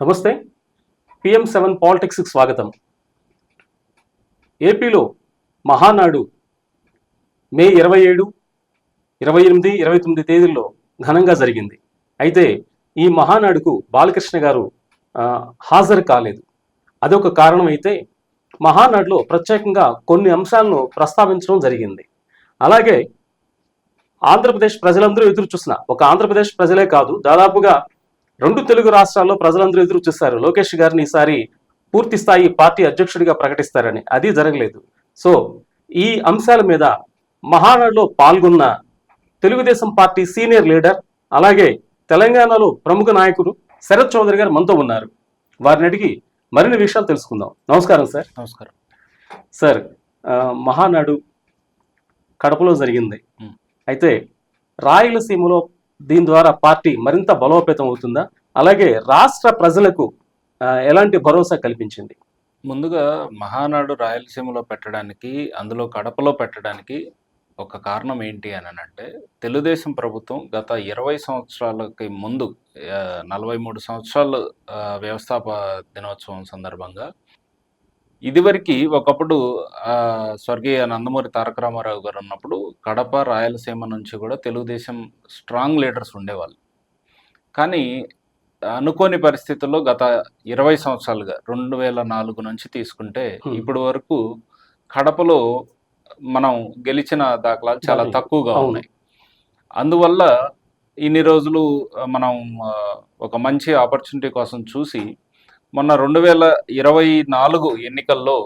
నమస్తే. PM seven పాలిటిక్స్కి స్వాగతం. ఏపీలో మహానాడు మే ఇరవై ఏడు ఇరవై ఎనిమిది ఇరవై తొమ్మిది తేదీల్లో ఘనంగా జరిగింది. అయితే ఈ మహానాడుకు బాలకృష్ణ గారు హాజరు కాలేదు. అదొక కారణం అయితే మహానాడులో ప్రత్యేకంగా కొన్ని అంశాలను ప్రస్తావించడం జరిగింది. అలాగే ఆంధ్రప్రదేశ్ ప్రజలందరూ ఎదురు చూసిన ఒక ఆంధ్రప్రదేశ్ ప్రజలే కాదు దాదాపుగా రెండు తెలుగు రాష్ట్రాల్లో ప్రజలందరూ ఎదురు చూస్తారు. లోకేష్ గారిని ఈసారి పూర్తి స్థాయి పార్టీ అధ్యక్షుడిగా ప్రకటిస్తారని. అది జరగలేదు. సో ఈ అంశాల మీద మహానాడులో పాల్గొన్న తెలుగుదేశం పార్టీ సీనియర్ లీడర్ అలాగే తెలంగాణలో ప్రముఖ నాయకుడు శరత్ చౌదరి గారు మనతో ఉన్నారు. వారిని అడిగి మరిన్ని విషయాలు తెలుసుకుందాం. నమస్కారం సార్. నమస్కారం. సార్ మహానాడు కడపలో జరిగింది. అయితే రాయలసీమలో దీని ద్వారా పార్టీ మరింత బలోపేతం అవుతుందా? అలాగే రాష్ట్ర ప్రజలకు ఎలాంటి భరోసా కల్పించింది ముందుగా మహానాడు రాయలసీమలో పెట్టడానికి అందులో కడపలో పెట్టడానికి ఒక కారణం ఏంటి అని అంటే తెలుగుదేశం ప్రభుత్వం గత ఇరవై సంవత్సరాలకి ముందు నలభై మూడు సంవత్సరాలు వ్యవస్థాప దినోత్సవం సందర్భంగా ఇదివరకు ఒకప్పుడు స్వర్గీయ నందమూరి తారక రామారావు గారు ఉన్నప్పుడు కడప రాయలసీమ నుంచి కూడా తెలుగుదేశం స్ట్రాంగ్ లీడర్స్ ఉండేవాళ్ళు కానీ అనుకోని పరిస్థితుల్లో గత ఇరవై సంవత్సరాలుగా రెండు వేల నాలుగు నుంచి తీసుకుంటే. ఇప్పటి వరకు కడపలో మనం గెలిచిన దాఖలాలు చాలా. తక్కువగా. ఉన్నాయి అందువల్ల ఇన్ని రోజులు మనం ఒక మంచి ఆపర్చునిటీ కోసం చూసి మొన్న రెండు వేల ఇరవై నాలుగు ఎన్నికల్లో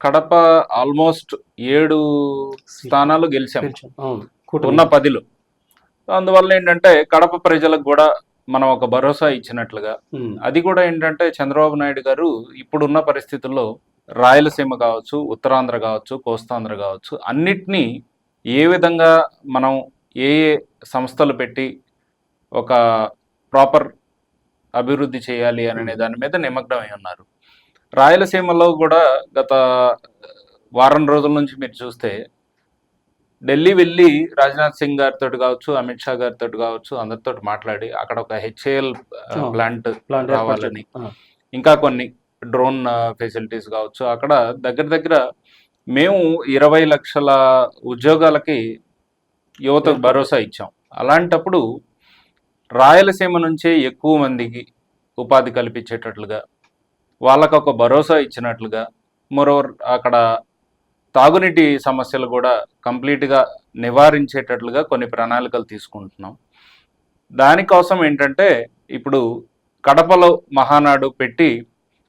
కడప ఆల్మోస్ట్ ఏడు స్థానాలు గెలిచాం. అవును. కూటమి. ఉన్న పదిలో. అందువల్ల ఏంటంటే కడప ప్రజలకు కూడా మనం ఒక భరోసా ఇచ్చినట్లుగా. అది కూడా ఏంటంటే చంద్రబాబు నాయుడు గారు ఇప్పుడున్న పరిస్థితుల్లో రాయలసీమ కావచ్చు ఉత్తరాంధ్ర కావచ్చు కోస్తాంధ్ర కావచ్చు అన్నిటినీ ఏ విధంగా మనం ఏ ఏ సంస్థలు పెట్టి ఒక ప్రాపర్ అభివృద్ధి చేయాలి అనే దాని మీద నిమగ్నమై ఉన్నారు రాయలసీమలో కూడా గత వారం రోజుల నుంచి మీరు చూస్తే ఢిల్లీ వెళ్ళి రాజ్నాథ్ సింగ్ గారితో కావచ్చు అమిత్ షా గారితో కావచ్చు అందరితో మాట్లాడి అక్కడ ఒక హెచ్ఏఎల్. ప్లాంట్ రావాలని. ఇంకా కొన్ని డ్రోన్ ఫెసిలిటీస్ కావచ్చు అక్కడ దగ్గర దగ్గర మేము ఇరవై లక్షల ఉద్యోగాలకి యువతకు భరోసా ఇచ్చాం అలాంటప్పుడు రాయలసీమ నుంచే ఎక్కువ మందికి ఉపాధి కల్పించేటట్లుగా వాళ్ళకు ఒక భరోసా ఇచ్చినట్లుగా మరోవర్ అక్కడ తాగునీటి సమస్యలు కూడా కంప్లీట్గా నివారించేటట్లుగా కొన్ని ప్రణాళికలు తీసుకుంటున్నాం. దానికోసం ఏంటంటే ఇప్పుడు కడపలో మహానాడు పెట్టి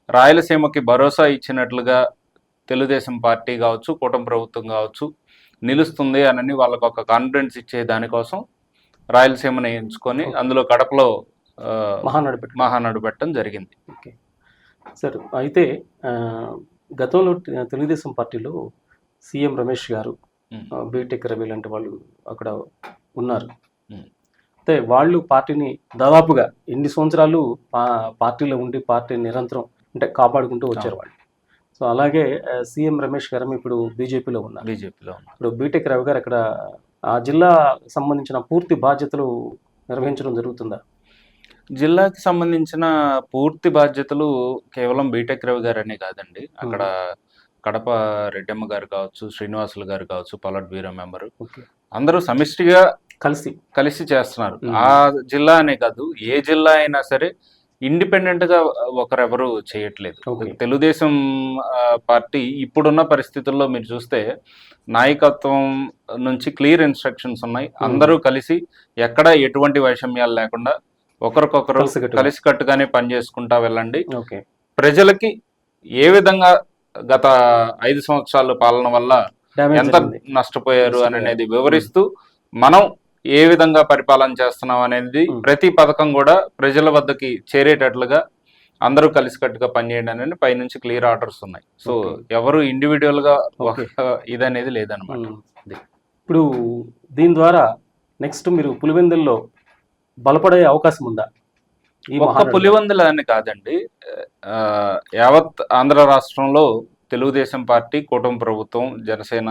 రాయలసీమకి భరోసా ఇచ్చినట్లుగా తెలుగుదేశం పార్టీ కావచ్చు కూటమి ప్రభుత్వం కావచ్చు నిలుస్తుంది అనని వాళ్ళకు ఒక కాన్ఫిడెన్స్ ఇచ్చే దానికోసం రాయలసీమని ఎంచుకొని అందులో కడపలో మహానాడు మహానాడు పెట్టడం జరిగింది. ఓకే. సార్ అయితే గతంలో తెలుగుదేశం పార్టీలో సీఎం రమేష్ గారు బీటెక్ రవి లాంటి వాళ్ళు అక్కడ ఉన్నారు. అయితే వాళ్ళు పార్టీని దాదాపుగా ఎన్ని సంవత్సరాలు పార్టీలో ఉండి పార్టీ నిరంతరం అంటే కాపాడుకుంటూ వచ్చారు వాళ్ళు. సో అలాగే సీఎం రమేష్ గారు ఇప్పుడు బీజేపీలో ఉన్నారు. బీజేపీలో ఇప్పుడు బీటెక్ రవి గారు అక్కడ ఆ జిల్లా సంబంధించిన పూర్తి బాధ్యతలు నిర్వహించడం జరుగుతుందా? జిల్లాకి సంబంధించిన పూర్తి బాధ్యతలు కేవలం బీటెక్ రవి గారనే కాదండి. అక్కడ కడప రెడ్డమ్మ గారు కావచ్చు శ్రీనివాసులు గారు కావచ్చు పలట్ బ్యూరో మెంబర్. అందరూ సమిష్టిగా కలిసి. కలిసి చేస్తున్నారు. ఆ జిల్లా అనే కాదు ఏ జిల్లా అయినా సరే ఇండిపెండెంట్గా ఒకరెవరు చేయట్లేదు. తెలుగుదేశం పార్టీ ఇప్పుడున్న పరిస్థితుల్లో మీరు చూస్తే నాయకత్వం నుంచి క్లియర్ ఇన్స్ట్రక్షన్స్ ఉన్నాయి. అందరూ కలిసి ఎక్కడ ఎటువంటి వైషమ్యాలు లేకుండా ఒకరికొకరు కలిసికట్టుగా. కలిసికట్టుగానే పనిచేసుకుంటా వెళ్ళండి ఓకే ప్రజలకి ఏ విధంగా గత ఐదు సంవత్సరాల పాలన వల్ల ఎంత నష్టపోయారు. అనేది వివరిస్తూ మనం ఏ విధంగా పరిపాలన చేస్తున్నాం అనేది. ప్రతి పథకం కూడా ప్రజల వద్దకి చేరేటట్లుగా అందరూ కలిసికట్టుగా పనిచేయండి అని పైనుంచి క్లియర్ ఆర్డర్స్ ఉన్నాయి సో. ఎవరు ఇండివిజువల్గా ఒక Okay. ఇదనేది లేదనమాట. ఇప్పుడు దీని ద్వారా నెక్స్ట్ మీరు పులివెందుల్లో బలపడే అవకాశం ఉందా ఈ ఒక్క పులివందల అని కాదండి యావత్ ఆంధ్ర రాష్ట్రంలో తెలుగుదేశం పార్టీ కూటమి ప్రభుత్వం జనసేన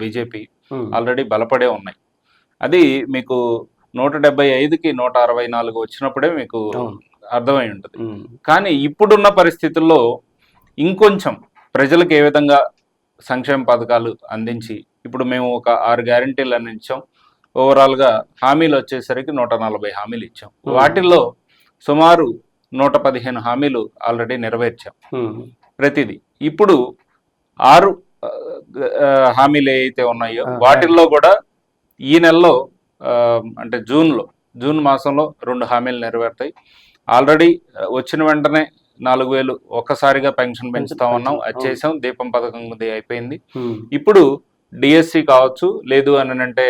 బీజేపీ. ఆల్రెడీ బలపడే ఉన్నాయి అది మీకు నూట డెబ్బై ఐదుకి నూట అరవై నాలుగు వచ్చినప్పుడే మీకు అర్థమై ఉంటుంది. కానీ ఇప్పుడున్న పరిస్థితుల్లో ఇంకొంచెం ప్రజలకు ఏ విధంగా సంక్షేమ పథకాలు అందించి ఇప్పుడు మేము ఒక ఆరు గ్యారంటీలు అందించాం ఓవరాల్గా హామీలు వచ్చేసరికి నూట నలభై హామీలు ఇచ్చాం. వాటిల్లో సుమారు నూట పదిహేను హామీలు ఆల్రెడీ నెరవేర్చాం ప్రతిదీ. ఇప్పుడు ఆరు హామీలు ఏవైతే ఉన్నాయో వాటిల్లో కూడా ఈ నెలలో ఆ, అంటే జూన్లో జూన్ మాసంలో రెండు హామీలు నెరవేరుతాయి. ఆల్రెడీ వచ్చిన వెంటనే నాలుగు వేలు ఒక్కసారిగా పెన్షన్ పెంచుతా ఉన్నాం అది. చేసాం దీపం పథకం అయిపోయింది. ఇప్పుడు డిఎస్సి కావచ్చు లేదు అని అంటే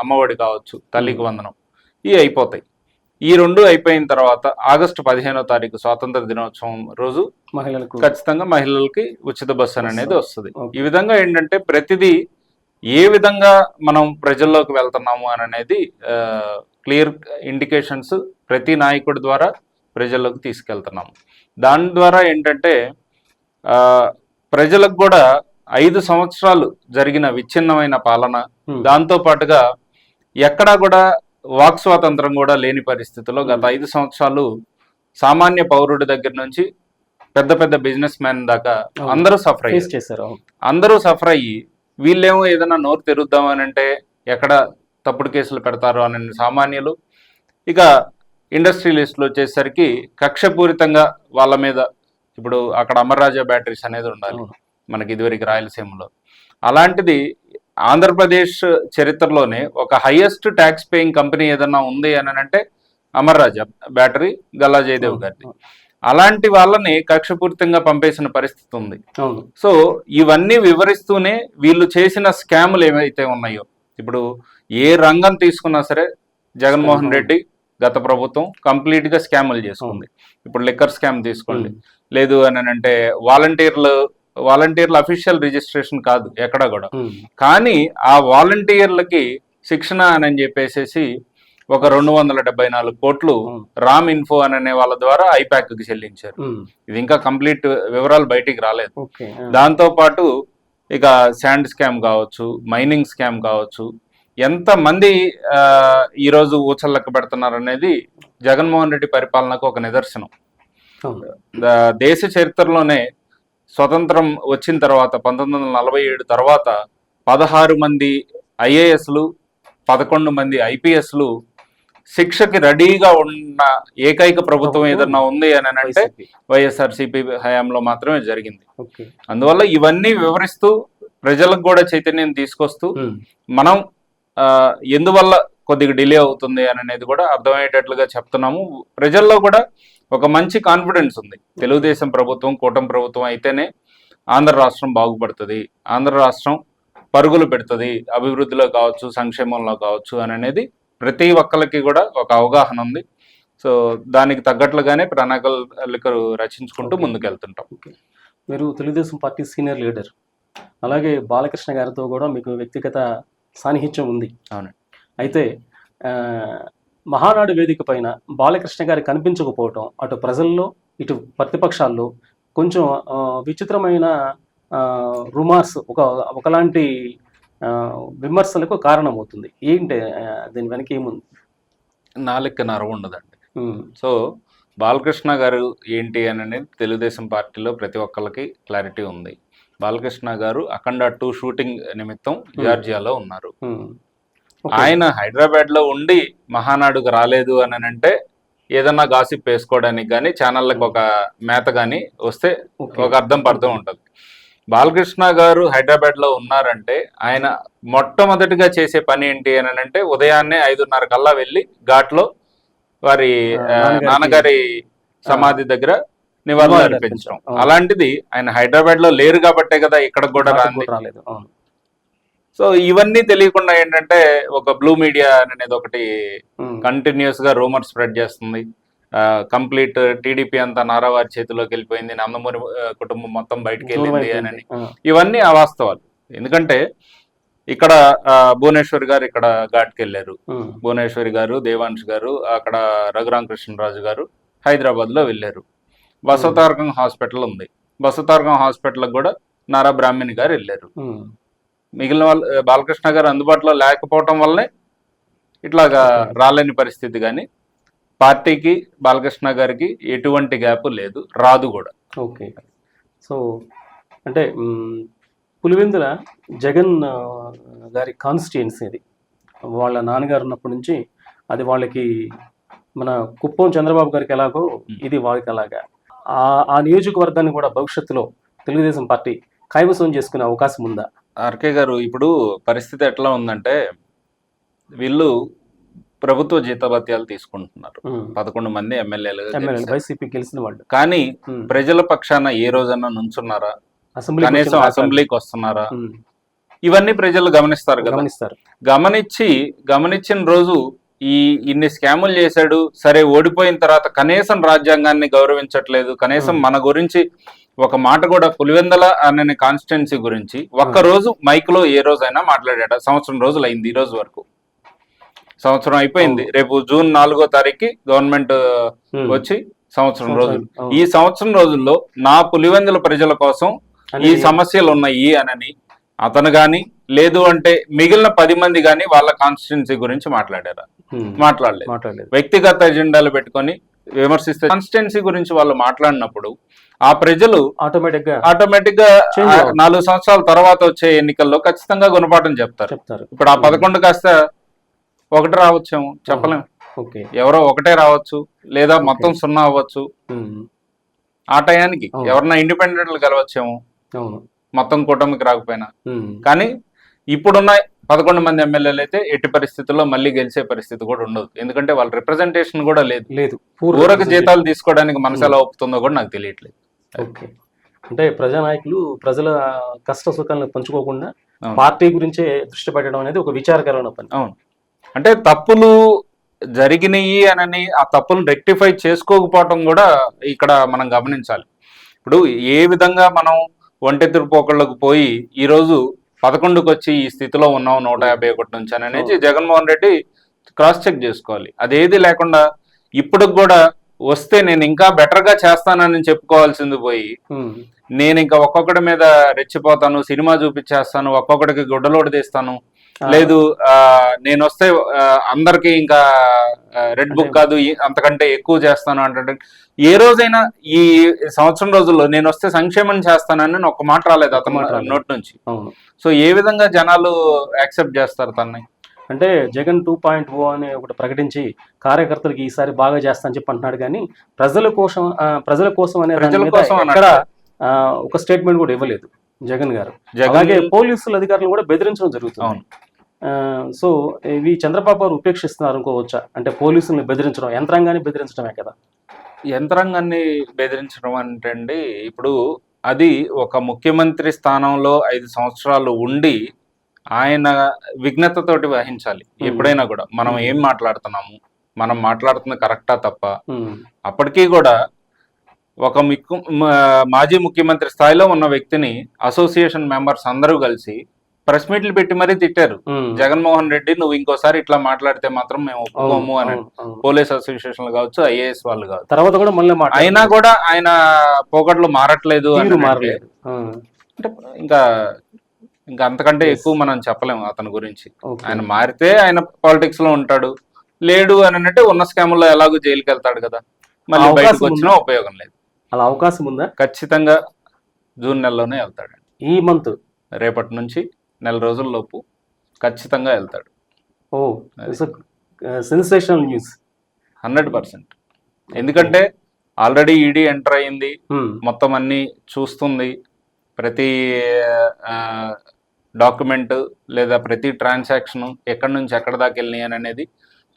అమ్మఒడి కావచ్చు తల్లికి వందనం ఇవి అయిపోతాయి. ఈ రెండు అయిపోయిన తర్వాత ఆగస్టు పదిహేనో తారీఖు స్వాతంత్ర దినోత్సవం రోజు మహిళలకు ఖచ్చితంగా మహిళలకి ఉచిత బస్సు అని అనేది వస్తుంది. ఈ విధంగా ఏంటంటే ప్రతిదీ ఏ విధంగా మనం ప్రజల్లోకి వెళ్తున్నాము అని అనేది క్లియర్ ఇండికేషన్స్ ప్రతి నాయకుడి ద్వారా ప్రజల్లోకి తీసుకెళ్తున్నాము దాని ద్వారా ఏంటంటే ఆ, ప్రజలకు కూడా ఐదు సంవత్సరాలు జరిగిన విచ్ఛిన్నమైన పాలన దాంతో పాటుగా ఎక్కడా కూడా వాక్ స్వాతంత్రం కూడా లేని పరిస్థితుల్లో గత. ఐదు సంవత్సరాలు సామాన్య పౌరుడి దగ్గర నుంచి పెద్ద పెద్ద బిజినెస్ మ్యాన్ దాకా. అందరూ సఫర్ అయ్యారు. అందరూ సఫర్ అయ్యి వీళ్ళేమో ఏదైనా నోరు తెరుద్దామని అంటే ఎక్కడ తప్పుడు కేసులు పెడతారు అని సామాన్యులు. ఇక ఇండస్ట్రియలిస్టులు వచ్చేసరికి కక్షపూరితంగా వాళ్ళ మీద ఇప్పుడు అక్కడ అమర్రాజా బ్యాటరీస్ అనేది ఉండాలి. మనకి ఇదివరకు రాయలసీమలో. అలాంటిది ఆంధ్రప్రదేశ్ చరిత్రలోనే ఒక హైయెస్ట్ ట్యాక్స్ పేయింగ్ కంపెనీ ఏదన్నా ఉంది అని అంటే అమర్ రాజా బ్యాటరీ గల్లా జయదేవ్ గారిది. అలాంటి వాళ్ళని కక్షపూరితంగా పంపేసిన పరిస్థితి ఉంది. సో ఇవన్నీ వివరిస్తూనే వీళ్ళు చేసిన స్కాములు ఏవైతే ఉన్నాయో ఇప్పుడు ఏ రంగం తీసుకున్నా సరే జగన్మోహన్. రెడ్డి గత ప్రభుత్వం కంప్లీట్గా స్కాములు చేసుకుంది. ఇప్పుడు లిక్కర్ స్కామ్ తీసుకోండి. లేదు అని అంటే వాలంటీర్లు వాలంటీర్ల అఫీషియల్ రిజిస్ట్రేషన్ కాదు ఎక్కడ కూడా. కానీ ఆ వాలంటీర్లకి శిక్షణ అని చెప్పేసేసి ఒక రెండు వందల డెబ్బై నాలుగు కోట్లు రామ్ ఇన్ఫో అని వాళ్ళ ద్వారా ఐపాక్కి చెల్లించారు. ఇది ఇంకా కంప్లీట్ వివరాలు బయటికి రాలేదు. దాంతో పాటు ఇక శాండ్ స్కామ్ కావచ్చు మైనింగ్ స్కామ్ కావచ్చు ఎంత మంది ఈరోజు ఊచల్లెక్క పెడుతున్నారు అనేది జగన్మోహన్ రెడ్డి పరిపాలనకు ఒక నిదర్శనం. దేశ చరిత్రలోనే స్వతంత్రం వచ్చిన తర్వాత పంతొమ్మిది వందల నలభై ఏడు తర్వాత పదహారు మంది ఐఏఎస్లు పదకొండు మంది ఐపీఎస్లు శిక్షకి రెడీగా ఉన్న ఏకైక ప్రభుత్వం ఏదన్నా ఉంది అని అంటే. వైఎస్ఆర్సీపీ హయాంలో మాత్రమే జరిగింది. అందువల్ల ఇవన్నీ వివరిస్తూ ప్రజలకు కూడా చైతన్యం తీసుకొస్తూ ఉమ్, మనం ఆ, ఎందువల్ల కొద్దిగా డిలే అవుతుంది అని అనేది కూడా అర్థమయ్యేటట్లుగా చెప్తున్నాము. ప్రజల్లో కూడా ఒక మంచి కాన్ఫిడెన్స్ ఉంది. తెలుగుదేశం ప్రభుత్వం కూటమి ప్రభుత్వం అయితేనే ఆంధ్ర రాష్ట్రం బాగుపడుతుంది. ఆంధ్ర రాష్ట్రం పరుగులు పెడుతుంది. అభివృద్ధిలో కావచ్చు సంక్షేమంలో కావచ్చు అని అనేది ప్రతి ఒక్కరికి కూడా ఒక అవగాహన ఉంది. సో దానికి తగ్గట్లుగానే ప్రణాళికలు రచించుకుంటూ. ముందుకెళ్తుంటాం. మీరు తెలుగుదేశం పార్టీ సీనియర్ లీడర్. అలాగే బాలకృష్ణ గారితో కూడా మీకు వ్యక్తిగత సాన్నిహిత్యం ఉంది. అవునండి. అయితే మహానాడు వేదిక పైన బాలకృష్ణ గారి కనిపించకపోవటం అటు ప్రజల్లో ఇటు ప్రతిపక్షాల్లో కొంచెం విచిత్రమైన రుమార్స్ ఒక ఒకలాంటి విమర్శలకు కారణమవుతుంది. ఏంటి దీని వెనక ఏముంది? నాలుక నరవ ఉండదండి. సో బాలకృష్ణ గారు ఏంటి అని అనేది తెలుగుదేశం పార్టీలో ప్రతి ఒక్కరికి క్లారిటీ ఉంది. బాలకృష్ణ గారు అఖండ టూ షూటింగ్ నిమిత్తం జార్జియాలో ఉన్నారు. ఆయన హైదరాబాద్లో ఉండి మహానాడుకు రాలేదు అని అంటే ఏదన్నా గాసిప్ వేసుకోవడానికి కానీ ఛానళ్ళకి ఒక మేత కానీ వస్తే. ఒక అర్థం పర్థం ఉంటుంది. బాలకృష్ణ గారు హైదరాబాద్లో ఉన్నారంటే ఆయన మొట్టమొదటిగా చేసే పని ఏంటి అని అంటే ఉదయాన్నే ఐదున్నర కల్లా వెళ్ళి ఘాట్లో వారి నాన్నగారి సమాధి దగ్గర నివాళులు అర్పించడం. అలాంటిది ఆయన హైదరాబాద్లో లేరు కాబట్టే కదా ఇక్కడ కూడా రాలేదు. సో ఇవన్నీ తెలియకుండా ఏంటంటే ఒక బ్లూ మీడియా అనేది ఒకటి. కంటిన్యూస్గా రూమర్ స్ప్రెడ్ చేస్తుంది. కంప్లీట్ టీడీపీ అంతా నారావారి చేతిలోకి వెళ్ళిపోయింది నందమూరి కుటుంబం మొత్తం బయటకు వెళ్ళింది అని ఇవన్నీ అవాస్తవాలు. ఎందుకంటే ఇక్కడ భువనేశ్వరి గారు ఇక్కడ ఘాట్కి వెళ్ళారు. భువనేశ్వరి గారు దేవాంశ్ గారు అక్కడ రఘురామకృష్ణరాజు గారు హైదరాబాద్లో వెళ్ళారు. బసవతారకం హాస్పిటల్ ఉంది. బసవతారకం హాస్పిటల్ కూడా నారా బ్రాహ్మణి గారు వెళ్ళారు. మిగిలిన వాళ్ళు బాలకృష్ణ గారు అందుబాటులో లేకపోవటం వల్లనే ఇట్లాగా రాలేని పరిస్థితి కానీ పార్టీకి బాలకృష్ణ గారికి ఎటువంటి గ్యాప్ లేదు రాదు కూడా. ఓకే. సో అంటే పులివెందుల జగన్ గారి కాన్స్టిట్యుయెన్సీ అది. వాళ్ళ నాన్నగారు ఉన్నప్పటి నుంచి అది వాళ్ళకి మన కుప్పం చంద్రబాబు గారికి ఎలాగో ఇది వాళ్ళకి అలాగా. ఆ ఆ నియోజకవర్గాన్ని కూడా భవిష్యత్తులో తెలుగుదేశం పార్టీ కైవసం చేసుకునే అవకాశం ఉందా? ఆర్కే గారు ఇప్పుడు పరిస్థితి ఎట్లా ఉందంటే వీళ్ళు ప్రభుత్వ జీతభత్యాలు తీసుకుంటున్నారు. పదకొండు మంది ఎమ్మెల్యేలుగా ఎమ్మెల్యే గెలిచారు. వైసీపీ గెలిచిన వాళ్ళు. కానీ. ప్రజల పక్షాన ఏ రోజన్నా నుంచున్నారా? కనీసం అసెంబ్లీకి వస్తున్నారా? ఇవన్నీ ప్రజలు గమనిస్తారు గమనిస్తారు. గమనించి గమనించిన రోజు ఈ ఇన్ని స్కాములు చేశాడు సరే ఓడిపోయిన తర్వాత కనీసం రాజ్యాంగాన్ని గౌరవించట్లేదు కనీసం. మన గురించి ఒక మాట కూడా పులివెందల అనే కాన్స్టిట్యున్సీ గురించి ఒక్క. రోజు మైక్లో ఏ రోజైనా మాట్లాడాడు? సంవత్సరం రోజులు అయింది ఈ రోజు వరకు. సంవత్సరం అయిపోయింది. రేపు జూన్ నాలుగో తారీఖు గవర్నమెంట్. వచ్చి సంవత్సరం రోజులు. ఈ సంవత్సరం రోజుల్లో నా పులివెందుల ప్రజల కోసం ఈ సమస్యలు ఉన్నాయి అనని అతను గాని లేదు అంటే మిగిలిన పది మంది గాని వాళ్ళ కాన్స్టిట్యున్సీ గురించి మాట్లాడారా? మాట్లాడలేదు. వ్యక్తిగత ఎజెండాలు పెట్టుకొని విమర్శిస్తే కాన్స్టిట్యున్సీ గురించి వాళ్ళు మాట్లాడినప్పుడు ఆ ప్రజలు ఆటోమేటిక్గా ఆటోమేటిక్గా. నాలుగు సంవత్సరాల తర్వాత వచ్చే ఎన్నికల్లో ఖచ్చితంగా గుణపాఠం చెప్తారు. ఇప్పుడు ఆ పదకొండు కాస్త ఒకటి రావచ్చేమో చెప్పలేం. ఓకే. ఎవరో ఒకటే రావచ్చు లేదా మొత్తం సున్నా అవ్వచ్చు. ఆ టయానికి. ఎవరన్నా ఇండిపెండెంట్లు గెలవచ్చేమో అవును. మొత్తం కూటమికి రాకపోయినా. కానీ ఇప్పుడున్న పదకొండు మంది ఎమ్మెల్యేలు అయితే ఎట్టి పరిస్థితుల్లో మళ్ళీ గెలిచే పరిస్థితి కూడా ఉండదు. ఎందుకంటే వాళ్ళ రిప్రజెంటేషన్ కూడా లేదు. లేదు. ఊరకు జీతాలు తీసుకోవడానికి మనసు ఎలా ఒప్పుతుందో కూడా నాకు తెలియట్లేదు. ఓకే. అంటే ప్రజానాయకులు ప్రజల కష్ట సుఖాలను పంచుకోకుండా. పార్టీ గురించే దృష్టి పెట్టడం అనేది ఒక విచారకరమైన పని. అవును. అంటే తప్పులు జరిగినాయి అనని ఆ తప్పులను రెక్టిఫై చేసుకోకపోవటం కూడా ఇక్కడ మనం గమనించాలి. ఇప్పుడు ఏ విధంగా మనం ఒంటెత్తురు పోకళ్ళకు పోయి ఈరోజు పదకొండుకి వచ్చి ఈ స్థితిలో ఉన్నాం నూట యాభై ఒకటి నుంచి అని అనేది జగన్మోహన్ రెడ్డి క్రాస్ చెక్ చేసుకోవాలి. అదేది లేకుండా ఇప్పుడు కూడా వస్తే నేను ఇంకా బెటర్గా చేస్తానని చెప్పుకోవాల్సింది పోయి నేను ఇంకా ఒక్కొక్కడి మీద రెచ్చిపోతాను సినిమా చూపించేస్తాను ఒక్కొక్కడికి గుడ్డలోడు తీస్తాను లేదు ఆ, నేను వస్తే అందరికి ఇంకా రెడ్ బుక్ కాదు అంతకంటే ఎక్కువ చేస్తాను అంటే ఏ రోజైనా ఈ సంవత్సరం రోజుల్లో నేను వస్తే సంక్షేమం చేస్తానని ఒక మాట రాలేదు అతను. నోట్ నుంచి. సో ఏ విధంగా జనాలు యాక్సెప్ట్ చేస్తారు తన్ని? అంటే జగన్ టూ పాయింట్ ఓ అని ఒకటి ప్రకటించి కార్యకర్తలకు ఈసారి బాగా చేస్తా అని చెప్పి అంటున్నాడు కానీ ప్రజల కోసం ప్రజల కోసం అనే దాని మీద ఒక స్టేట్మెంట్ కూడా ఇవ్వలేదు. జగన్ గారు. జగన్ అలాగే పోలీసులు అధికారులు కూడా బెదిరించడం జరుగుతుంది. సో ఇవి చంద్రబాబు గారు ఉపేక్షిస్తున్నారు అనుకోవచ్చా? అంటే పోలీసుల్ని బెదిరించడం యంత్రాంగాన్ని బెదిరించడమే కదా? యంత్రాంగాన్ని బెదిరించడం అంటే అండి ఇప్పుడు అది ఒక ముఖ్యమంత్రి స్థానంలో ఐదు సంవత్సరాలు ఉండి ఆయన విఘ్నతతోటి వహించాలి. ఎప్పుడైనా కూడా. మనం ఏం మాట్లాడుతున్నాము? మనం మాట్లాడుతున్న కరెక్టా తప్ప? అప్పటికీ కూడా ఒక ముఖ్య మా- మాజీ ముఖ్యమంత్రి స్థాయిలో ఉన్న వ్యక్తిని అసోసియేషన్ మెంబర్స్ అందరూ కలిసి ప్రెస్ మీట్లు పెట్టి మరీ తిట్టారు. జగన్మోహన్ రెడ్డి నువ్వు ఇంకోసారి ఇట్లా మాట్లాడితే మాత్రం మేము ఒప్పుకోము అని. పోలీస్ అసోసియేషన్లు కావచ్చు ఐఏఎస్ వాళ్ళు కావచ్చు. తర్వాత కూడా మళ్ళీ అయినా కూడా ఆయన పోకట్లు మారట్లేదు అని మారలేదు. అంటే ఇంకా ఇంకా అంతకంటే. ఎక్కువ మనం చెప్పలేము అతని గురించి. ఆయన మారితే ఆయన పాలిటిక్స్లో ఉంటాడు. లేడు అని అంటే ఉన్న స్కాముల్లో ఎలాగో జైలుకి వెళ్తాడు కదా. మళ్ళీ బయటకు వచ్చినా? ఉపయోగం లేదు. అలా అవకాశం ఉందా? ఖచ్చితంగా జూన్ నెలలోనే వెళ్తాడు. ఈ మంత్? రేపటి నుంచి నెల రోజుల లోపు ఖచ్చితంగా వెళ్తాడు. ఓ సెన్సేషనల్ న్యూస్ హండ్రెడ్ పర్సెంట్. ఎందుకంటే ఆల్రెడీ ఈడీ ఎంటర్ అయింది మొత్తం అన్ని చూస్తుంది. ప్రతి డాక్యుమెంట్ లేదా ప్రతి ట్రాన్సాక్షన్ ఎక్కడి నుంచి ఎక్కడ దాకా వెళ్ళినాయి అని అనేది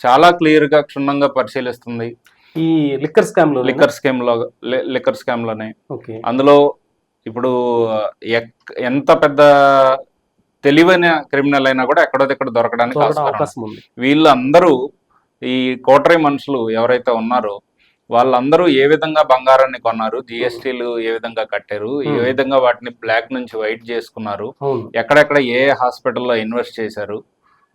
చాలా క్లియర్గా క్షుణ్ణంగా పరిశీలిస్తుంది. ఈ లిక్కర్ స్కామ్లో లిక్కర్ స్కామ్లో లిక్కర్ స్కామ్లోనే. అందులో ఇప్పుడు ఎంత పెద్ద తెలివైన క్రిమినల్ అయినా కూడా ఎక్కడో దగ్గర దొరకడానికి. అవకాశం ఉంది వీళ్ళందరూ ఈ కోటరీ మనుషులు ఎవరైతే ఉన్నారో వాళ్ళందరూ ఏ విధంగా బంగారాన్ని కొన్నారు జిఎస్టీలు ఏ విధంగా కట్టారు ఏ Hmm. విధంగా వాటిని బ్లాక్ నుంచి వైట్ చేసుకున్నారు ఎక్కడెక్కడ ఏ హాస్పిటల్లో ఇన్వెస్ట్ చేశారు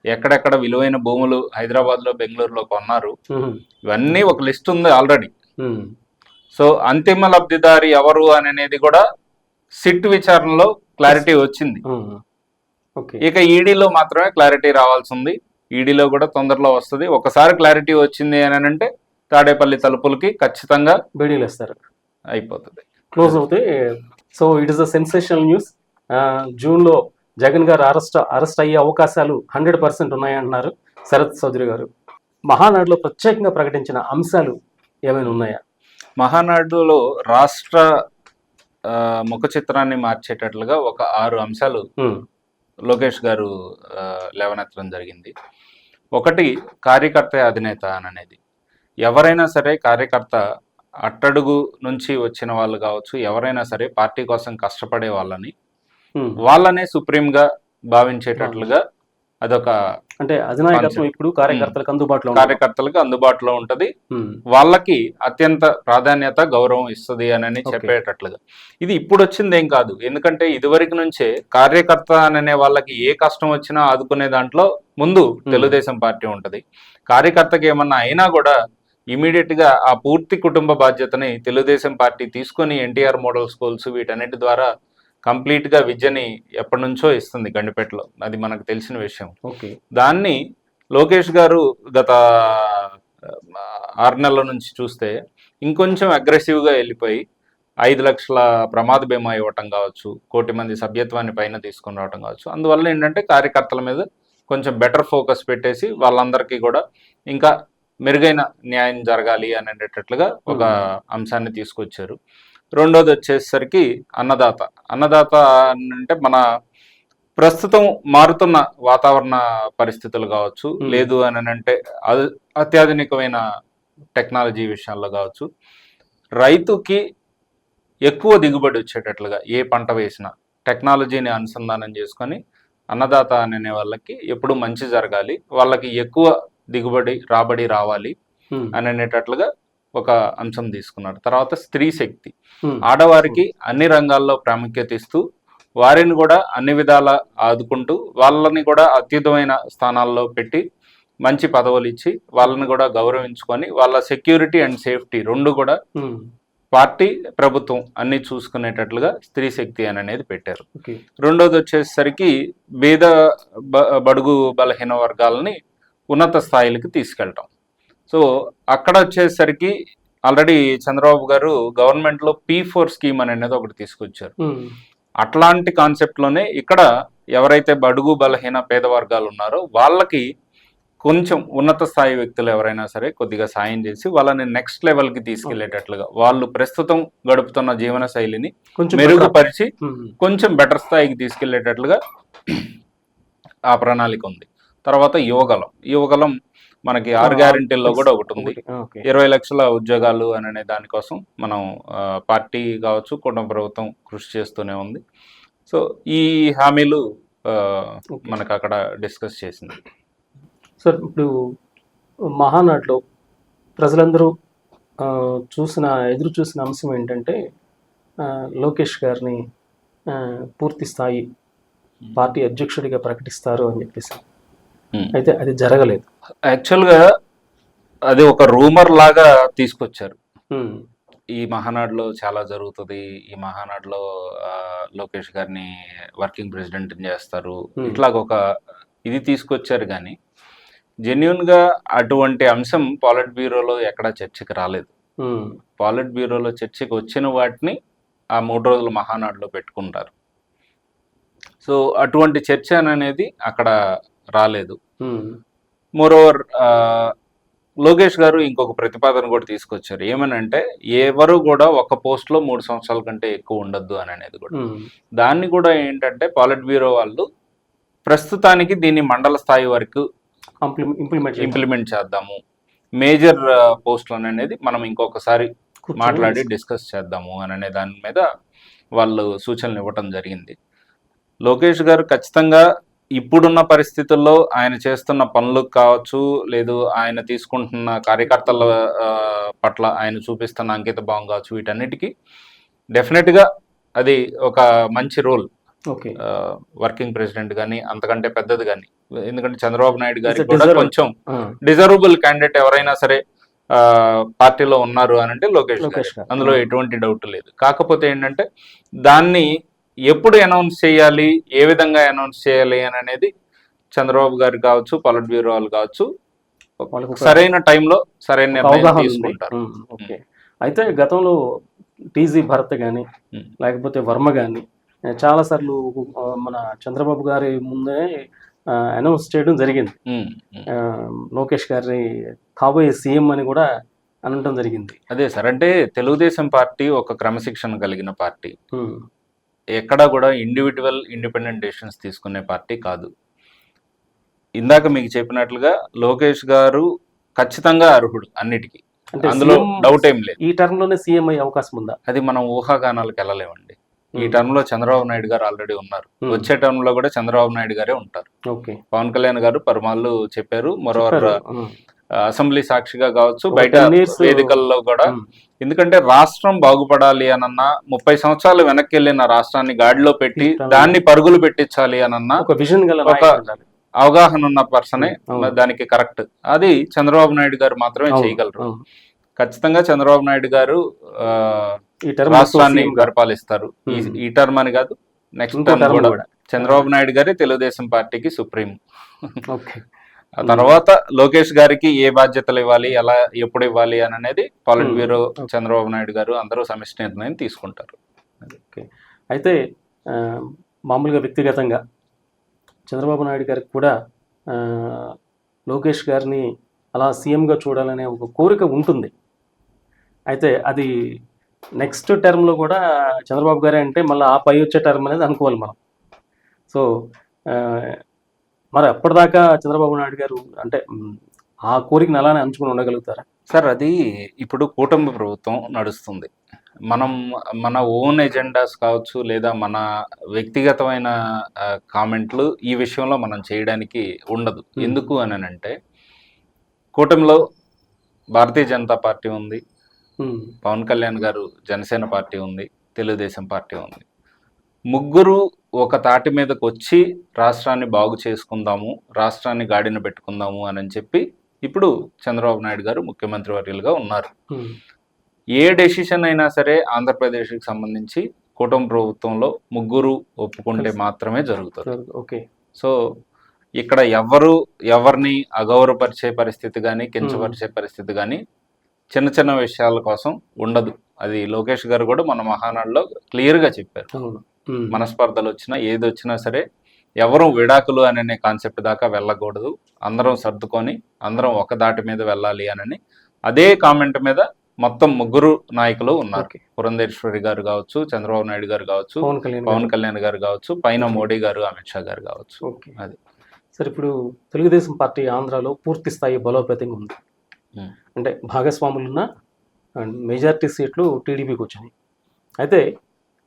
ఎక్కడెక్కడ విలువైన భూములు హైదరాబాద్లో బెంగళూరులో కొన్నారు. ఇవన్నీ ఒక లిస్ట్ ఉంది ఆల్రెడీ. సో అంతిమ లబ్ధిదారి ఎవరు అని అనేది కూడా సిట్ విచారణలో క్లారిటీ వచ్చింది. ఇక ఈడీలో మాత్రమే క్లారిటీ రావాల్సి ఉంది ఈడీలో కూడా తొందరలో వస్తుంది. ఒకసారి క్లారిటీ వచ్చింది అని అంటే తాడేపల్లి తలుపులకి ఖచ్చితంగా బేడీలు వేస్తారు. అయిపోతుంది. క్లోజ్ అవుతే so it is a sensational news. జూన్లో జగన్ గారు అరెస్ట్ అరెస్ట్ అయ్యే అవకాశాలు హండ్రెడ్ పర్సెంట్ ఉన్నాయంటున్నారు శరత్ చౌదరి గారు. మహానాడులో ప్రత్యేకంగా ప్రకటించిన అంశాలు ఏమైనా ఉన్నాయా? మహానాడులో రాష్ట్ర ముఖ చిత్రాన్ని మార్చేటట్లుగా ఒక ఆరు అంశాలు లోకేష్ గారు లేవనెత్తడం జరిగింది. ఒకటి కార్యకర్త అధినేత అని అనేది ఎవరైనా సరే కార్యకర్త అట్టడుగు నుంచి వచ్చిన వాళ్ళు కావచ్చు ఎవరైనా సరే పార్టీ కోసం కష్టపడే వాళ్ళని ఉమ్. వాళ్ళనే సుప్రీంగా భావించేటట్లుగా అదొక అంటే అధినాయకత్వం. ఇప్పుడు కార్యకర్తలకు అందుబాటులో ఉంది. కార్యకర్తలకు అందుబాటులో ఉంటది వాళ్ళకి అత్యంత ప్రాధాన్యత గౌరవం ఇస్తుంది అని. చెప్పేటట్లుగా ఇది ఇప్పుడు వచ్చింది ఏం కాదు ఎందుకంటే ఇదివరకు నుంచే కార్యకర్త అనే వాళ్ళకి ఏ కష్టం వచ్చినా ఆదుకునే దాంట్లో ముందు తెలుగుదేశం పార్టీ ఉంటది కార్యకర్తకి ఏమన్నా అయినా కూడా ఇమీడియట్గా ఆ పూర్తి కుటుంబ బాధ్యతని తెలుగుదేశం పార్టీ తీసుకొని ఎన్టీఆర్ మోడల్ స్కూల్స్ వీటన్నిటి ద్వారా కంప్లీట్గా విద్యని ఎప్పటి నుంచో ఇస్తుంది గండిపేటలో. అది మనకు తెలిసిన విషయం. ఓకే. దాన్ని లోకేష్ గారు గత ఆరు నెలల నుంచి చూస్తే ఇంకొంచెం అగ్రెసివ్గా వెళ్ళిపోయి ఐదు లక్షల ప్రమాద బీమా ఇవ్వటం కావచ్చు కోటి మంది సభ్యత్వాన్ని పైన తీసుకొని రావటం కావచ్చు. అందువల్ల ఏంటంటే కార్యకర్తల మీద కొంచెం బెటర్ ఫోకస్ పెట్టేసి వాళ్ళందరికీ కూడా ఇంకా మెరుగైన న్యాయం జరగాలి అనేటట్లుగా ఒక అంశాన్ని తీసుకొచ్చారు. రెండోది వచ్చేసరికి అన్నదాత. అన్నదాత అంటే మన ప్రస్తుతం మారుతున్న వాతావరణ పరిస్థితులు కావచ్చు. లేదు అని అంటే అత్యాధునికమైన టెక్నాలజీ విషయాల్లో కావచ్చు. రైతుకి ఎక్కువ దిగుబడి వచ్చేటట్లుగా ఏ పంట వేసినా టెక్నాలజీని అనుసంధానం చేసుకొని అన్నదాత అనే వాళ్ళకి ఎప్పుడు మంచి జరగాలి. వాళ్ళకి ఎక్కువ దిగుబడి రాబడి రావాలి అని అనేటట్లుగా ఒక అంశం తీసుకున్నాడు. తర్వాత స్త్రీ శక్తి. ఆడవారికి అన్ని రంగాల్లో ప్రాముఖ్యత ఇస్తూ వారిని కూడా అన్ని విధాల ఆదుకుంటూ వాళ్ళని కూడా అత్యుతమైన స్థానాల్లో పెట్టి మంచి పదవులు ఇచ్చి వాళ్ళని కూడా గౌరవించుకొని వాళ్ళ సెక్యూరిటీ అండ్ సేఫ్టీ రెండు కూడా పార్టీ ప్రభుత్వం అన్ని చూసుకునేటట్లుగా స్త్రీ శక్తి అని అనేది పెట్టారు. రెండోది వచ్చేసరికి బీద బడుగు బలహీన వర్గాలని ఉన్నత స్థాయిలకి తీసుకెళ్ళటం. సో అక్కడ వచ్చేసరికి ఆల్రెడీ చంద్రబాబు గారు గవర్నమెంట్లో పీ ఫోర్ స్కీమ్ అని అనేది ఒకటి తీసుకొచ్చారు. ఉమ్, అట్లాంటి కాన్సెప్ట్లోనే ఇక్కడ ఎవరైతే బడుగు బలహీన పేద వర్గాలు ఉన్నారో వాళ్ళకి కొంచెం ఉన్నత స్థాయి వ్యక్తులు ఎవరైనా సరే కొద్దిగా సాయం చేసి వాళ్ళని నెక్స్ట్ లెవెల్కి తీసుకెళ్ళేటట్లుగా వాళ్ళు ప్రస్తుతం గడుపుతున్న జీవన శైలిని మెరుగుపరిచి ఉమ్, కొంచెం బెటర్ స్థాయికి తీసుకెళ్ళేటట్లుగా ఆ ప్రణాళిక ఉంది. తర్వాత యువగలం యువగలం మనకి ఆరు గ్యారెంటీల్లో కూడా ఒకటి ఉంది. ఇరవై లక్షల ఉద్యోగాలు అనే దానికోసం మనం పార్టీ కావచ్చు కుటుంబ ప్రభుత్వం కృషి చేస్తూనే ఉంది. సో ఈ హామీలు. మనకు అక్కడ డిస్కస్ చేసింది. సార్ ఇప్పుడు మహానాడులో ప్రజలందరూ చూసిన ఎదురు చూసిన అంశం ఏంటంటే లోకేష్ గారిని పూర్తి స్థాయి పార్టీ అధ్యక్షుడిగా ప్రకటిస్తారు అని చెప్పేసి. అయితే అది జరగలేదు. యాక్చువల్గా అది ఒక రూమర్ లాగా తీసుకొచ్చారు. ఈ మహానాడులో చాలా జరుగుతుంది. ఈ మహానాడులో లోకేష్ గారిని వర్కింగ్ ప్రెసిడెంట్ చేస్తారు. ఇట్లాగ ఒక ఇది తీసుకొచ్చారు కానీ జెన్యున్గా అటువంటి అంశం పాలిట్ బ్యూరోలో ఎక్కడా చర్చకి రాలేదు. పాలిట్ బ్యూరోలో చర్చకి వచ్చిన వాటిని ఆ మూడు రోజుల మహానాడులో పెట్టుకుంటారు. సో అటువంటి చర్చ అనేది అక్కడ రాలేదు. మోరోవర్ లోకేష్ గారు ఇంకొక ప్రతిపాదన కూడా తీసుకొచ్చారు. ఏమనంటే ఎవరు కూడా ఒక పోస్ట్లో మూడు సంవత్సరాల కంటే ఎక్కువ ఉండొద్దు అని అనేది కూడా. దాన్ని కూడా ఏంటంటే పాలిట్ బ్యూరో వాళ్ళు ప్రస్తుతానికి దీన్ని మండల స్థాయి వరకు ఇంప్లిమెంట్ చేద్దాము. మేజర్ పోస్టులను అనేది మనం ఇంకొకసారి మాట్లాడి డిస్కస్ చేద్దాము అని అనే దాని మీద వాళ్ళు సూచనలు ఇవ్వటం జరిగింది. లోకేష్ గారు ఖచ్చితంగా ఇప్పుడున్న పరిస్థితుల్లో ఆయన చేస్తున్న పనులకు కావచ్చు లేదు ఆయన తీసుకుంటున్న కార్యకర్తల పట్ల ఆయన చూపిస్తున్న అంకిత భావం కావచ్చు వీటన్నిటికీ డెఫినెట్గా అది ఒక మంచి రోల్ ఓకే. వర్కింగ్ ప్రెసిడెంట్ కానీ అంతకంటే పెద్దది కానీ ఎందుకంటే చంద్రబాబు నాయుడు గారికి కూడా కొంచెం డిజర్వబుల్ క్యాండిడేట్ ఎవరైనా సరే పార్టీలో ఉన్నారు అని అంటే లోకేష్. అందులో ఎటువంటి డౌట్ లేదు. కాకపోతే ఏంటంటే దాన్ని ఎప్పుడు అనౌన్స్ చేయాలి ఏ విధంగా అనౌన్స్ చేయాలి అని అనేది చంద్రబాబు గారు కావచ్చు పాలిట్ బ్యూరో వాళ్ళు కావచ్చు సరైన టైంలో సరైన నిర్ణయం. తీసుకుంటారు. ఓకే. అయితే గతంలో టీజీ భరత్ కానీ. లేకపోతే వర్మ కానీ చాలా సార్లు మన చంద్రబాబు గారి ముందే అనౌన్స్ చేయడం జరిగింది. లోకేష్ గారి కాబోయే సీఎం అని కూడా అనడం జరిగింది. అదే సార్ అంటే తెలుగుదేశం పార్టీ ఒక క్రమశిక్షణ కలిగిన పార్టీ. ఎక్కడా కూడా ఇండివిజువల్ ఇండిపెండెంట్ డెసిషన్స్ తీసుకునే పార్టీ కాదు. ఇందాక మీకు చెప్పినట్లుగా లోకేష్ గారు ఖచ్చితంగా అర్హుడు అన్నిటికీ. అందులో డౌట్ ఏం లేదు. ఈ టర్మ్లోనే సీఎం అయ్యే అవకాశం ఉందా? అది మనం ఊహాగానాలకు వెళ్ళలేమండి. ఈ టర్మ్లో చంద్రబాబు నాయుడు గారు ఆల్రెడీ ఉన్నారు. వచ్చే టర్మ్లో కూడా చంద్రబాబు నాయుడు గారే ఉంటారు. ఓకే. పవన్ కళ్యాణ్ గారు పరమాళ్ళు చెప్పారు. మరో అసెంబ్లీ సాక్షిగా కావచ్చు బయట 10 years వేదికల్లో కూడా. ఎందుకంటే రాష్ట్రం బాగుపడాలి అనన్నా ముప్పై సంవత్సరాలు వెనక్కి వెళ్ళిన రాష్ట్రాన్ని గాడిలో పెట్టి. దాన్ని పరుగులు పెట్టించాలి అనన్నా ఒక విజన్ గల ఒక-. అవగాహన ఉన్న పర్సనే. దానికి కరెక్ట్. అది చంద్రబాబు నాయుడు గారు మాత్రమే చేయగలరు. ఖచ్చితంగా చంద్రబాబు నాయుడు గారు రాష్ట్రాన్ని పరిపాలిస్తారు ఈ టర్మ్ అని కాదు నెక్స్ట్ టర్మ్ కూడా. చంద్రబాబు నాయుడు గారే తెలుగుదేశం పార్టీకి సుప్రీం. ఓకే. ఆ తర్వాత లోకేష్ గారికి ఏ బాధ్యతలు ఇవ్వాలి ఎలా ఎప్పుడు ఇవ్వాలి అని అనేది పాలిట్. బ్యూరో. చంద్రబాబు నాయుడు గారు అందరూ సమిష్టి నిర్ణయం తీసుకుంటారు ఓకే అయితే మామూలుగా వ్యక్తిగతంగా చంద్రబాబు నాయుడు గారికి కూడా లోకేష్ గారిని అలా సీఎంగా చూడాలనే ఒక కోరిక ఉంటుంది అయితే అది నెక్స్ట్ టర్మ్లో కూడా చంద్రబాబు గారే అంటే మళ్ళీ ఆ పై వచ్చే టర్మ్ అనేది అనుకోవాలి మనం సో మరి అప్పటిదాకా చంద్రబాబు నాయుడు గారు అంటే ఆ కోరికను అలానే అంచుకుని ఉండగలుగుతారా? సార్ అది ఇప్పుడు కూటమి ప్రభుత్వం నడుస్తుంది. మనం మన ఓన్ ఎజెండాస్ కావచ్చు లేదా మన వ్యక్తిగతమైన కామెంట్లు ఈ విషయంలో మనం చేయడానికి ఉండదు. ఎందుకు అని అంటే కూటమిలో భారతీయ జనతా పార్టీ ఉంది. పవన్ కళ్యాణ్ గారు జనసేన పార్టీ ఉంది. తెలుగుదేశం పార్టీ ఉంది. ముగ్గురు ఒక తాటి మీదకి వచ్చి రాష్ట్రాన్ని బాగు చేసుకుందాము రాష్ట్రాన్ని గాడిన పెట్టుకుందాము అని చెప్పి ఇప్పుడు చంద్రబాబు నాయుడు గారు ముఖ్యమంత్రి వర్యులుగా ఉన్నారు. ఏ డెసిషన్ అయినా సరే ఆంధ్రప్రదేశ్కి సంబంధించి కూటమి ప్రభుత్వంలో ముగ్గురు ఒప్పుకుంటే మాత్రమే జరుగుతుంది. ఓకే. సో ఇక్కడ ఎవరు ఎవరిని అగౌరవపరిచే పరిస్థితి కానీ కించపరిచే పరిస్థితి కానీ చిన్న చిన్న విషయాల కోసం ఉండదు. అది లోకేష్ గారు కూడా మన మహానాడులో క్లియర్గా చెప్పారు. మనస్పర్ధలు వచ్చినా ఏది వచ్చినా సరే ఎవరు విడాకులు అనే కాన్సెప్ట్ దాకా వెళ్ళకూడదు. అందరం సర్దుకొని అందరం ఒక దాటి మీద వెళ్ళాలి అని అదే కామెంట్ మీద మొత్తం ముగ్గురు నాయకులు ఉన్నారు. పురంధేశ్వరి గారు కావచ్చు చంద్రబాబు నాయుడు గారు కావచ్చు పవన్ కళ్యాణ్ గారు. కావచ్చు పైన మోడీ గారు అమిత్ షా గారు కావచ్చు. అది. సరే ఇప్పుడు తెలుగుదేశం పార్టీ ఆంధ్రాలో పూర్తి స్థాయి బలోపేతంగా ఉంది. అంటే భాగస్వాములు ఉన్న మెజారిటీ సీట్లు టీడీపీకి వచ్చినాయి అయితే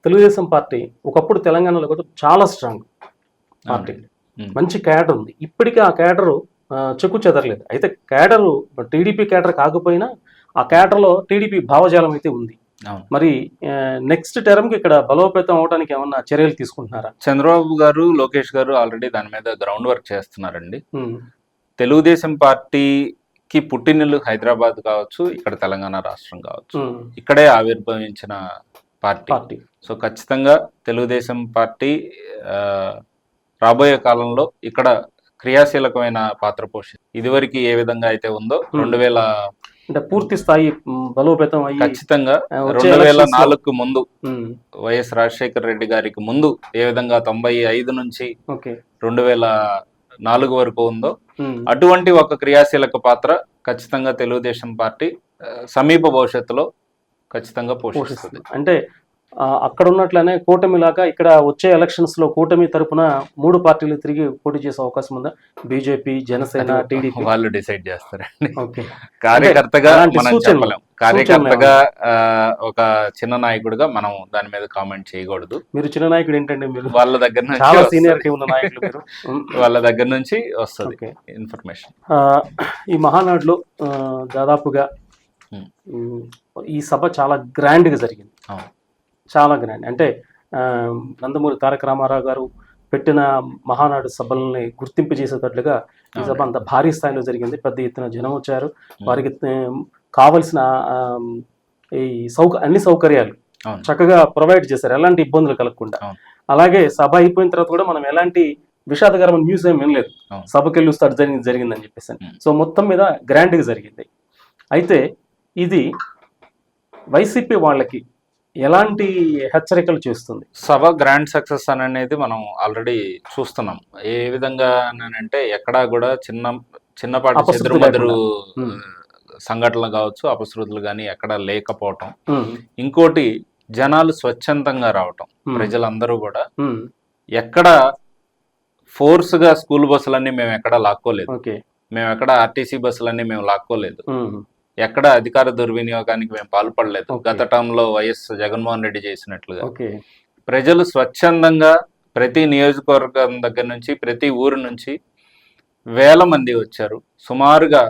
తెలుగుదేశం పార్టీ ఒకప్పుడు తెలంగాణలో కూడా చాలా స్ట్రాంగ్ పార్టీ. మంచి క్యాడర్ ఉంది. ఇప్పటికీ ఆ క్యాడరు చెక్కు చెదరలేదు. అయితే క్యాడరు టీడీపీ క్యాడర్ కాకపోయినా ఆ క్యాడర్లో టీడీపీ భావజాలం అయితే ఉంది. మరి నెక్స్ట్ టర్మ్కి ఇక్కడ బలోపేతం అవడానికి ఏమన్నా చర్యలు తీసుకుంటున్నారా? చంద్రబాబు గారు లోకేష్ గారు ఆల్రెడీ దాని మీద గ్రౌండ్ వర్క్ చేస్తున్నారండి. తెలుగుదేశం పార్టీకి పుట్టినిల్లు హైదరాబాద్ కావచ్చు ఇక్కడ తెలంగాణ రాష్ట్రం కావచ్చు. ఇక్కడే ఆవిర్భవించిన పార్టీ. సో ఖచ్చితంగా తెలుగుదేశం పార్టీ రాబోయే కాలంలో ఇక్కడ క్రియాశీలకమైన పాత్ర పోషి ఇదివరకు ఏ విధంగా అయితే ఉందో. రెండు వేల అంటే పూర్తి స్థాయి బలోపేతం అయ్యి ఖచ్చితంగా రెండు వేల నాలుగుకు ముందు వైఎస్ రాజశేఖర రెడ్డి గారికి ముందు ఏ విధంగా తొంభై ఐదు నుంచి రెండు వేల నాలుగు వరకు ఉందో అటువంటి ఒక క్రియాశీలక పాత్ర ఖచ్చితంగా తెలుగుదేశం పార్టీ సమీప భవిష్యత్తులో ఖచ్చితంగా పోషిస్తుంది. అంటే అక్కడ ఉన్నట్లనే కూటమి లాగా ఇక్కడ వచ్చే ఎలక్షన్స్లో కూటమి తరపున మూడు పార్టీలు తిరిగి పోటీ చేసే అవకాశం ఉందా? BJP Janasena TDP? వాళ్ళు డిసైడ్ చేస్తారండి. ఓకే. కార్యకర్తగా మనం చెప్పలేం. కార్యకర్తగా ఒక చిన్న నాయకుడిగా మనం దాని మీద కామెంట్ చేయకూడదు. మీరు చిన్న నాయకుడు ఏంటంటే మీరు? వాళ్ళ దగ్గర చాలా. సీనియారిటీ ఉన్న నాయకులు మీరు. వాళ్ళ దగ్గర నుంచి వస్తుంది ఇన్ఫర్మేషన్ ఈ మహానాడులో దాదాపుగా ఈ సభ చాలా grand గా జరిగింది. చాలా గ్రాండ్. అంటే నందమూరి తారక రామారావు గారు పెట్టిన మహానాడు సభల్ని గుర్తింపు చేసేటట్లుగా ఈ సభ అంత భారీ స్థాయిలో జరిగింది. పెద్ద ఎత్తున జనం వచ్చారు. వారికి కావలసిన ఈ సౌక అన్ని సౌకర్యాలు చక్కగా ప్రొవైడ్ చేశారు. ఎలాంటి ఇబ్బందులు కలగకుండా. అలాగే సభ అయిపోయిన తర్వాత కూడా మనం ఎలాంటి విషాదకరమైన న్యూస్ ఏం వినలేదు. సభకి వెళ్ళి జరిగింది జరిగిందని చెప్పేసి. సో మొత్తం మీద గ్రాండ్గా జరిగింది. అయితే ఇది వైసీపీ వాళ్ళకి ఎలాంటి హెచ్చరికలు చేస్తుంది? సభ గ్రాండ్ సక్సెస్ అని అనేది మనం ఆల్రెడీ చూస్తున్నాం. ఏ విధంగా అంటే ఎక్కడా కూడా చిన్న చిన్నపాటి అపశృతి చెదురు మదురు ఉమ్. సంఘటనలు కావచ్చు అపశృతులు కానీ ఎక్కడా లేకపోవటం. ఇంకోటి జనాలు స్వచ్ఛందంగా రావటం ప్రజలందరూ కూడా. ఎక్కడ ఫోర్స్గా స్కూల్ బస్సులన్నీ మేము ఎక్కడ లాక్కోలేదు. మేము ఎక్కడ ఆర్టీసీ బస్సులన్నీ మేము లాక్కోలేదు. ఎక్కడ అధికార దుర్వినియోగానికి మేము పాల్పడలేదు. గత టర్మ్లో వైఎస్ జగన్మోహన్ రెడ్డి చేసినట్లుగా. ప్రజలు స్వచ్ఛందంగా ప్రతి నియోజకవర్గం దగ్గర నుంచి ప్రతి ఊరు నుంచి వేల మంది వచ్చారు. సుమారుగా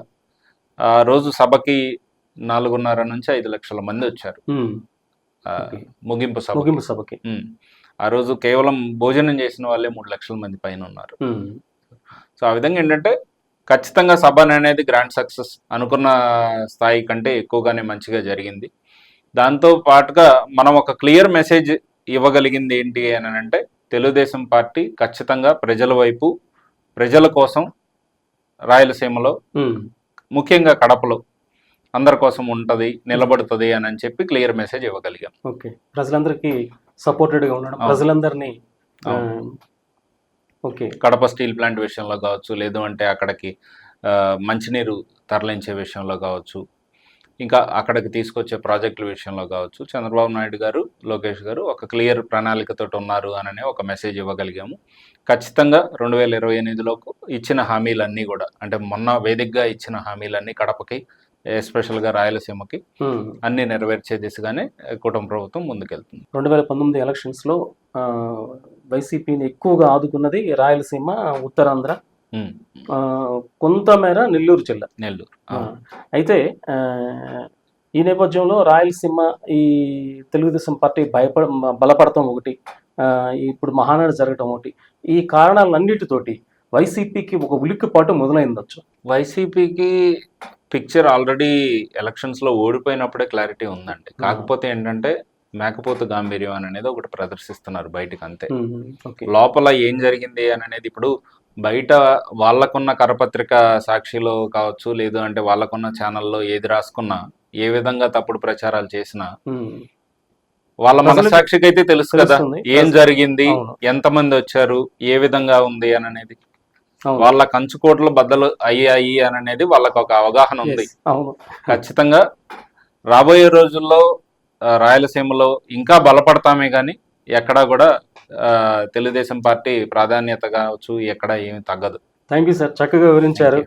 ఆ రోజు సభకి నాలుగున్నర నుంచి ఐదు లక్షల మంది వచ్చారు. ముగింపు సభ ముగింపు సభకి. ఆ రోజు కేవలం భోజనం చేసిన వాళ్ళే మూడు లక్షల మంది పైన ఉన్నారు. సో ఆ విధంగా ఏంటంటే ఖచ్చితంగా సభ అనేది గ్రాండ్ సక్సెస్ అనుకున్న స్థాయి కంటే ఎక్కువగానే మంచిగా జరిగింది దాంతో పాటుగా మనం ఒక క్లియర్ మెసేజ్ ఇవ్వగలిగింది ఏంటి అని అంటే తెలుగుదేశం పార్టీ ఖచ్చితంగా ప్రజల వైపు ప్రజల కోసం రాయలసీమలో ముఖ్యంగా కడపలో అందరి కోసం ఉంటుంది నిలబడుతుంది అని అని చెప్పి క్లియర్ మెసేజ్ ఇవ్వగలిగాం ఓకే ప్రజలందరికీ సపోర్టెడ్గా ఉండడం. ప్రజలందరినీ. ఓకే. కడప స్టీల్ ప్లాంట్ విషయంలో కావచ్చు లేదు అంటే అక్కడికి మంచినీరు తరలించే విషయంలో కావచ్చు ఇంకా అక్కడికి తీసుకొచ్చే ప్రాజెక్టుల విషయంలో కావచ్చు చంద్రబాబు నాయుడు గారు లోకేష్ గారు ఒక క్లియర్ ప్రణాళికతో ఉన్నారు అననే ఒక మెసేజ్ ఇవ్వగలిగాము. ఖచ్చితంగా రెండు వేల ఇరవై ఎనిమిదిలోకి ఇచ్చిన హామీలన్నీ కూడా అంటే మొన్న వేదికగా ఇచ్చిన హామీలన్నీ కడపకి ఎస్పెషల్గా రాయలసీమకి అన్ని నెరవేర్చే దిశగానే కుటుంబ ప్రభుత్వం ముందుకెళ్తుంది. రెండు వేల పంతొమ్మిది ఎలక్షన్స్లో ఆ, వైసీపీని ఎక్కువగా ఆదుకున్నది రాయలసీమ ఉత్తరాంధ్ర కొంతమేర నెల్లూరు జిల్లా. నెల్లూరు. అయితే ఈ నేపథ్యంలో రాయలసీమ ఈ తెలుగుదేశం పార్టీ భయపడ బలపడటం ఒకటి ఇప్పుడు మహానాడు జరగటం ఒకటి ఈ కారణాలన్నిటితోటి వైసీపీకి ఒక ఉలిక్కిపాటు మొదలైందొచ్చు. వైసీపీకి పిక్చర్ ఆల్రెడీ ఎలక్షన్స్లో ఓడిపోయినప్పుడే క్లారిటీ ఉందండి. కాకపోతే ఏంటంటే మేకపోతు గాంభీర్యం అని అనేది ఒకటి ప్రదర్శిస్తున్నారు బయటకు అంతే లోపల ఏం జరిగింది అని అనేది ఇప్పుడు బయట వాళ్ళకున్న కరపత్రిక సాక్షిలో కావచ్చు లేదు అంటే వాళ్ళకున్న ఛానల్లో ఏది రాసుకున్నా ఏ విధంగా తప్పుడు ప్రచారాలు చేసినా వాళ్ళ మనసాక్షికి అయితే తెలుసు కదా. ఏం జరిగింది. ఎంతమంది వచ్చారు ఏ విధంగా ఉంది అని అనేది. వాళ్ళ కంచుకోట్లు బద్దలు అయ్యాయి అని అనేది వాళ్ళకి ఒక అవగాహన ఉంది. ఖచ్చితంగా రాబోయే రోజుల్లో రాయలసీమలో ఇంకా బలపడతామే కానీ ఎక్కడా కూడా తెలుగుదేశం పార్టీ ప్రాధాన్యత కావచ్చు ఎక్కడ ఏమి తగ్గదు. Thank you sir. చక్కగా వివరించారు.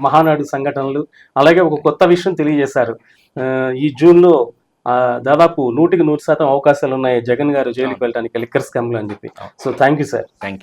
మహానాడు సంఘటనలు. అలాగే ఒక కొత్త విషయం తెలియజేశారు. ఈ జూన్లో దాదాపు నూటికి నూరు శాతం అవకాశాలు ఉన్నాయి జగన్ గారు జైలుకి వెళ్ళడానికి లిక్కర్ స్కామ్లు అని చెప్పి. So thank you sir. Thank you